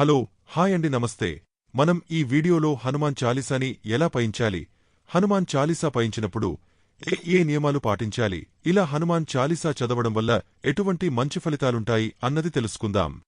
Hello hi అండి నమస్తే. మనం ఈ వీడియోలో హనుమాన్ చాలీసాని ఎలా పయించాలి? హనుమాన్ చాలీసా పయించినప్పుడు ఏ ఏ నియమాలు పాటించాలి? ఇలా హనుమాన్ చాలీసా చదవడం వల్ల ఎటువంటి మంచి ఫలితాలుంటాయి అన్నది తెలుసుకుందాం.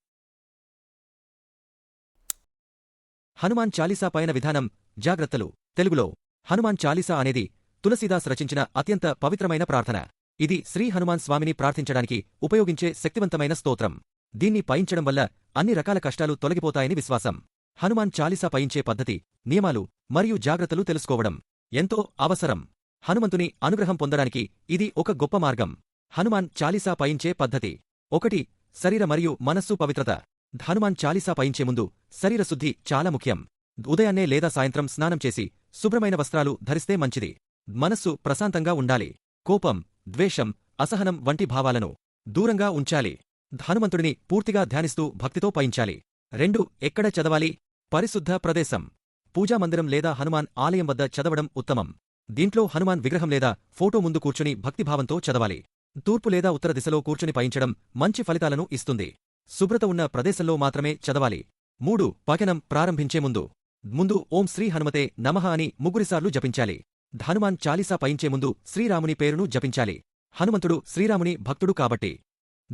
హనుమాన్ చాలీసా పైన విధానం జాగ్రత్తలు. తెలుగులో హనుమాన్ చాలీసా అనేది తులసీదాస్ రచించిన అత్యంత పవిత్రమైన ప్రార్థన. ఇది శ్రీ హనుమాన్ స్వామిని ప్రార్థించడానికి ఉపయోగించే శక్తివంతమైన స్తోత్రం. దీన్ని పయించడం వల్ల అన్ని రకాల కష్టాలు తొలగిపోతాయని విశ్వాసం. హనుమాన్ చాలీసా పయించే పద్ధతి నియమాలు మరియు జాగ్రత్తలు తెలుసుకోవడం ఎంతో అవసరం. హనుమంతుని అనుగ్రహం పొందడానికి ఇది ఒక గొప్ప మార్గం. హనుమాన్ చాలీసా పయించే పద్ధతి. ఒకటి శరీర మరియు మనస్సు పవిత్రత. హనుమాన్ చాలీసా పయించే ముందు శరీర శుద్ధి చాలా ముఖ్యం. ఉదయాన్నే లేదా సాయంత్రం స్నానం చేసి శుభ్రమైన వస్త్రాలు ధరిస్తే మంచిది. మనస్సు ప్రశాంతంగా ఉండాలి. కోపం ద్వేషం అసహనం వంటి భావాలను దూరంగా ఉంచాలి. ధనుమంతుడిని పూర్తిగా ధ్యానిస్తూ భక్తితో పయించాలి. రెండు ఎక్కడ చదవాలి? పరిశుద్ధ ప్రదేశం. పూజామందిరం లేదా హనుమాన్ ఆలయం వద్ద చదవడం ఉత్తమం. దీంట్లో హనుమాన్ విగ్రహం లేదా ఫోటో ముందు కూర్చుని భక్తిభావంతో చదవాలి. తూర్పు లేదా ఉత్తర దిశలో కూర్చుని పయించడం మంచి ఫలితాలను ఇస్తుంది. శుభ్రత ఉన్న ప్రదేశంలో మాత్రమే చదవాలి. మూడు పఠనం ప్రారంభించే ముందు. ముందు ఓం శ్రీ హనుమతే నమః అని ముగ్గురిసార్లు జపించాలి. హనుమాన్ చాలీసా పయించే ముందు శ్రీరాముని పేరును జపించాలి. హనుమంతుడు శ్రీరాముని భక్తుడు కాబట్టి.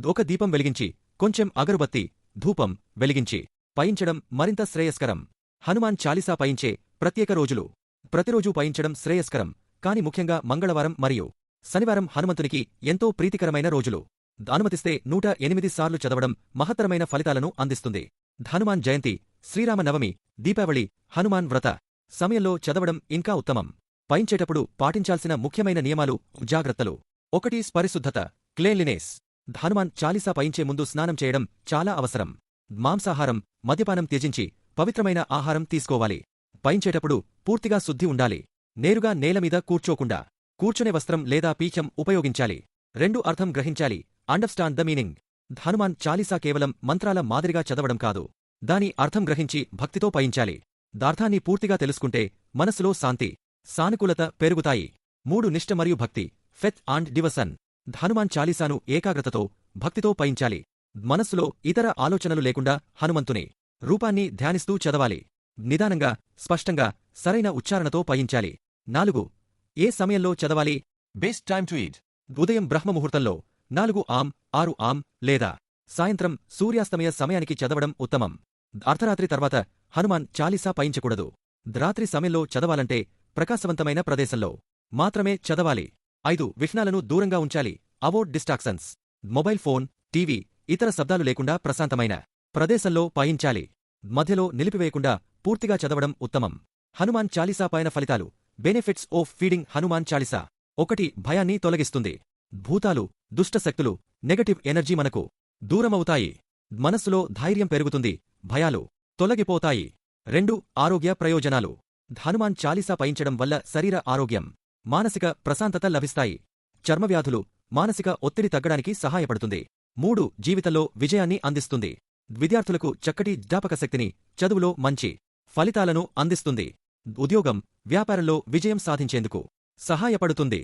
ఒక దీపం వెలిగించి కొంచెం అగరుబత్తి ధూపం వెలిగించి పయించడం మరింత శ్రేయస్కరం. హనుమాన్ చాలీసా పయించే ప్రత్యేక రోజులు. ప్రతిరోజూ పయించడం శ్రేయస్కరం కాని ముఖ్యంగా మంగళవారం మరియు శనివారం హనుమంతునికి ఎంతో ప్రీతికరమైన రోజులు. అనుమతిస్తే నూట ఎనిమిది సార్లు చదవడం మహత్తరమైన ఫలితాలను అందిస్తుంది. హనుమాన్ జయంతి శ్రీరామ నవమి దీపావళి హనుమాన్ వ్రత. సమయంలో చదవడం ఇంకా ఉత్తమం. పయించేటప్పుడు పాటించాల్సిన ముఖ్యమైన నియమాలు జాగ్రత్తలు. ఒకటి పరిశుద్ధత క్లేన్లినేస్. ధనుమాన్ చాలీసా పయించే ముందు స్నానం చేయడం చాలా అవసరం. మాంసాహారం మద్యపానం త్యజించి పవిత్రమైన ఆహారం తీసుకోవాలి. పయించేటప్పుడు పూర్తిగా శుద్ధి ఉండాలి. నేరుగా నేలమీద కూర్చోకుండా కూర్చునే వస్త్రం లేదా పీచం ఉపయోగించాలి. రెండు అర్థం గ్రహించాలి. Understand the meaning. Hanuman Chalisa కేవలం మంత్రాల మాదిరిగా చదవడం కాదు. దాని అర్థం గ్రహించి భక్తితో పయించాలి. దార్థాన్ని పూర్తిగా తెలుసుకుంటే మనసులో శాంతి సానుకూలత పెరుగుతాయి. మూడు నిష్ట మరియు భక్తి ఫెత్ అండ్ డివసన్. హనుమాన్ చాలీసాను ఏకాగ్రతతో భక్తితో పయించాలి. మనస్సులో ఇతర ఆలోచనలు లేకుండా హనుమంతుని రూపాన్ని ధ్యానిస్తూ చదవాలి. నిదానంగా స్పష్టంగా సరైన ఉచ్చారణతో పయించాలి. నాలుగు ఏ సమయంలో చదవాలి? Best time to eat. ఉదయం బ్రహ్మముహూర్తంలో నాలుగు ఆం ఆరు ఆం లేదా సాయంత్రం సూర్యాస్తమయ సమయానికి చదవడం ఉత్తమం. అర్ధరాత్రి తర్వాత హనుమాన్ చాలీసా పయించకూడదు. రాత్రి సమయంలో చదవాలంటే ప్రకాశవంతమైన ప్రదేశంలో మాత్రమే చదవాలి. ఐదు విఘ్నాలను దూరంగా ఉంచాలి. Avoid distractions. Mobile phone TV ఇతర శబ్దాలు లేకుండా ప్రశాంతమైన ప్రదేశంలో పాయించాలి మధ్యలో నిలిపివేయకుండా పూర్తిగా చదవడం ఉత్తమం. హనుమాన్ చాలీసా పైన ఫలితాలు. Benefits of reading Hanuman Chalisa. ఒకటి భయాన్ని తొలగిస్తుంది. భూతాలు దుష్టశక్తులు నెగటివ్ ఎనర్జీ మనకు దూరమవుతాయి. మనస్సులో ధైర్యం పెరుగుతుంది. భయాలు తొలగిపోతాయి. రెండు ఆరోగ్య ప్రయోజనాలు. హనుమాన్ చాలీసా పయించడం వల్ల శరీర ఆరోగ్యం మానసిక ప్రశాంతత లభిస్తాయి. చర్మవ్యాధులు మానసిక ఒత్తిడి తగ్గడానికి సహాయపడుతుంది. మూడు జీవితంలో విజయాన్ని అందిస్తుంది. విద్యార్థులకు చక్కటి జ్ఞాపకశక్తిని చదువులో మంచి ఫలితాలను అందిస్తుంది. ఉద్యోగం వ్యాపారంలో విజయం సాధించేందుకు సహాయపడుతుంది.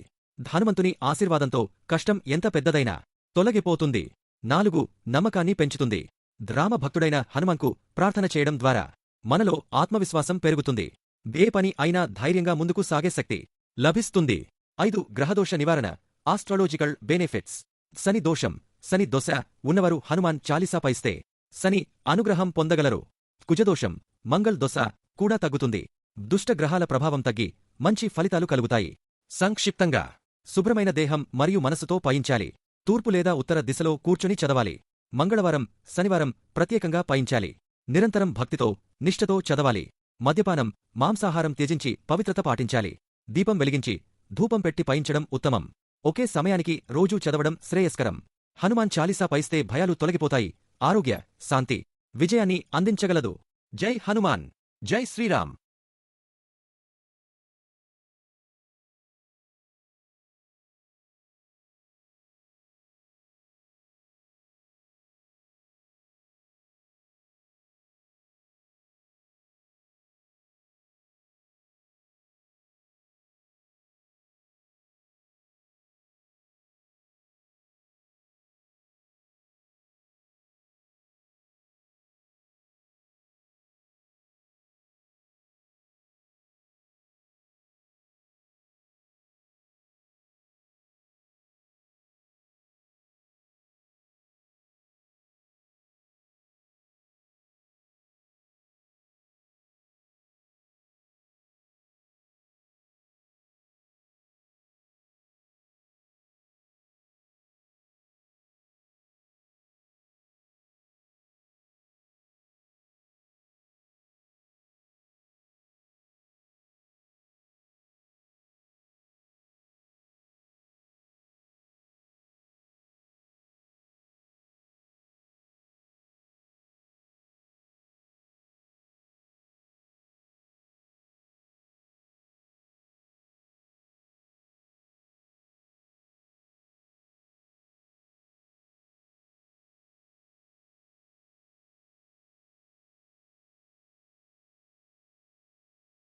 హనుమంతుని ఆశీర్వాదంతో కష్టం ఎంత పెద్దదైనా తొలగిపోతుంది. నాలుగు నమ్మకాన్ని పెంచుతుంది. రామభక్తుడైన హనుమంకు ప్రార్థన చేయడం ద్వారా మనలో ఆత్మవిశ్వాసం పెరుగుతుంది. ఏ పని అయినా ధైర్యంగా ముందుకు సాగే శక్తి లభిస్తుంది. ఐదు గ్రహదోష నివారణ ఆస్ట్రాలజికల్ బెనిఫిట్స్ శని దోషం శని దొశ ఉన్నవారు హనుమాన్ చాలీసా పైస్తే. శని అనుగ్రహం పొందగలరు. కుజదోషం మంగళ్ దొశ కూడా తగ్గుతుంది. దుష్టగ్రహాల ప్రభావం తగ్గి మంచి ఫలితాలు కలుగుతాయి. సంక్షిప్తంగా శుభ్రమైన దేహం మరియు మనసుతో పయించాలి. తూర్పు లేదా ఉత్తర దిశలో కూర్చుని చదవాలి. మంగళవారం శనివారం ప్రత్యేకంగా పయించాలి. నిరంతరం భక్తితో నిష్ఠతో చదవాలి. మద్యపానం మాంసాహారం త్యజించి పవిత్రత పాటించాలి. దీపం వెలిగించి ధూపం పెట్టి పయించడం ఉత్తమం. ఒకే సమయానికి రోజూ చదవడం శ్రేయస్కరం. హనుమాన్ చాలీసా పైస్తే భయాలు తొలగిపోతాయి. ఆరోగ్య శాంతి విజయాన్ని అందించగలదు. జై హనుమాన్. జై శ్రీరామ్.